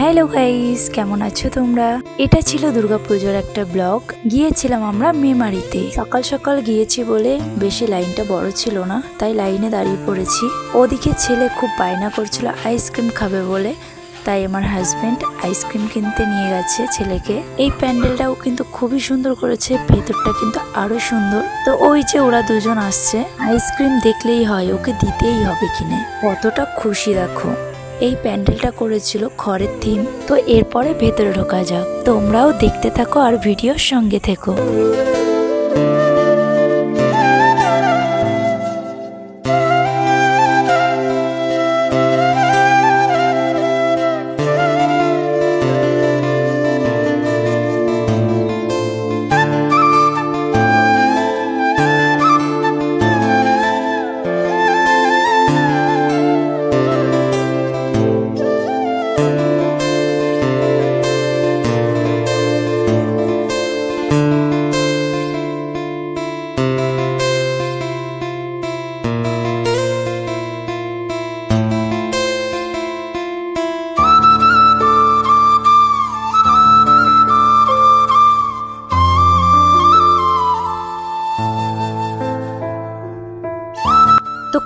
Hello guys কেমন আছো তোমরা? এটা ছিল দুর্গাপুজোর একটা ব্লগ। গিয়েছিলাম আমরা মেমারিতে। সকাল সকাল গিয়েছি বলে বেশি লাইনটা বড় ছিল না, তাই লাইনে দাঁড়িয়ে পড়েছি। ওদিকে ছেলে খুব বায়না করছিল আইসক্রিম খাবে বলে, তাই আমার হাজবেন্ড আইসক্রিম কিনতে নিয়ে গেছে ছেলেকে। এই প্যান্ডেলটাও কিন্তু খুবই সুন্দর করেছে, ভেতরটা কিন্তু আরও সুন্দর। তো ওই যে ওরা দুজন আসছে, আইসক্রিম দেখলেই হয়, ওকে দিতেই হবে কিনে। কতটা খুশি দেখো। এই প্যান্ডেলটা করেছিল খড়ের থিম তো এরপরে ভেতরে ঢোকা যাক। তোমরাও দেখতে থাকো আর ভিডিওর সঙ্গে থেকো।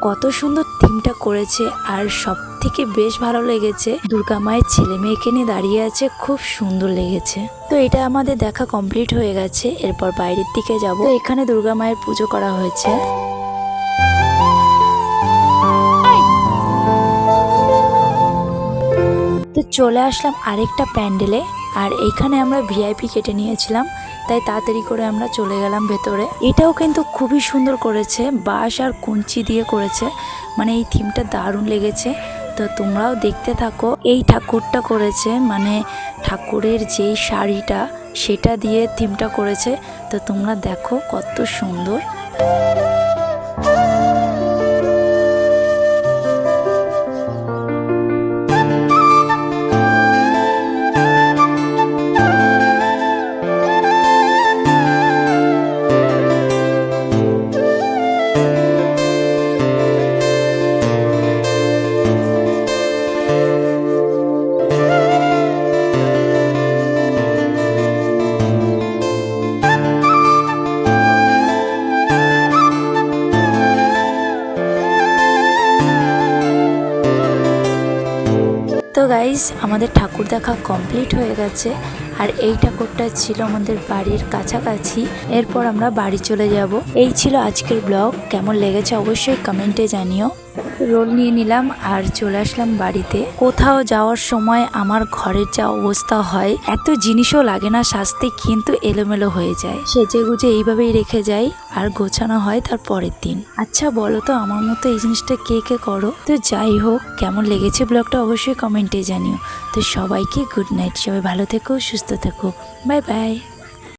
কত সুন্দর থিমটা করেছে আর সব থেকে বেশ ভালো লেগেছে দুর্গা মায়ের ছেলে মেয়েকে নিয়ে দাঁড়িয়ে আছে, খুব সুন্দর লেগেছে। তো এটা আমাদের দেখা কমপ্লিট হয়ে গেছে, এরপর বাইরের দিকে যাব। এখানে দুর্গা মায়ের পুজো করা হয়েছে। তো চলে আসলাম আরেকটা প্যান্ডেলে। আর এইখানে আমরা ভিআইপি কেটে নিয়েছিলাম, তাই তাড়াতাড়ি করে আমরা চলে গেলাম ভেতরে। এটাও কিন্তু খুবই সুন্দর করেছে, বাঁশ আর কুঞ্চি দিয়ে করেছে মানে এই থিমটা দারুণ লেগেছে। তো তোমরাও দেখতে থাকো, এই ঠাকুরটা করেছে মানে ঠাকুরের যেই শাড়িটা, সেটা দিয়ে থিমটা করেছে। তো তোমরা দেখো কত সুন্দর। তো গাইজ আমাদের ঠাকুর দেখা কমপ্লিট হয়ে গেছে। আর এই ঠাকুরটা ছিল আমাদের বাড়ির কাছাকাছি। এরপর আমরা বাড়ি চলে যাব। এই ছিল আজকের ব্লগ কেমন লেগেছে অবশ্যই কমেন্টে জানিও। রোল নিয়ে নিলাম আর চলে আসলাম বাড়িতে। কোথাও যাওয়ার সময় আমার ঘরের যা অবস্থা হয়, এত জিনিসও লাগে না সাজতে কিন্তু এলোমেলো হয়ে যায়। সেজে গুজে এইভাবেই রেখে যাই আর গোছানো হয় তার পরের দিন। আচ্ছা বলো তো, আমার মতো এই জিনিসটা কে কে করো? তো যাই হোক, কেমন লেগেছে ব্লগটা অবশ্যই কমেন্টে জানিও। তো সবাইকে গুড নাইট, সবাই ভালো থেকো, সুস্থ থেকো। Bye bye.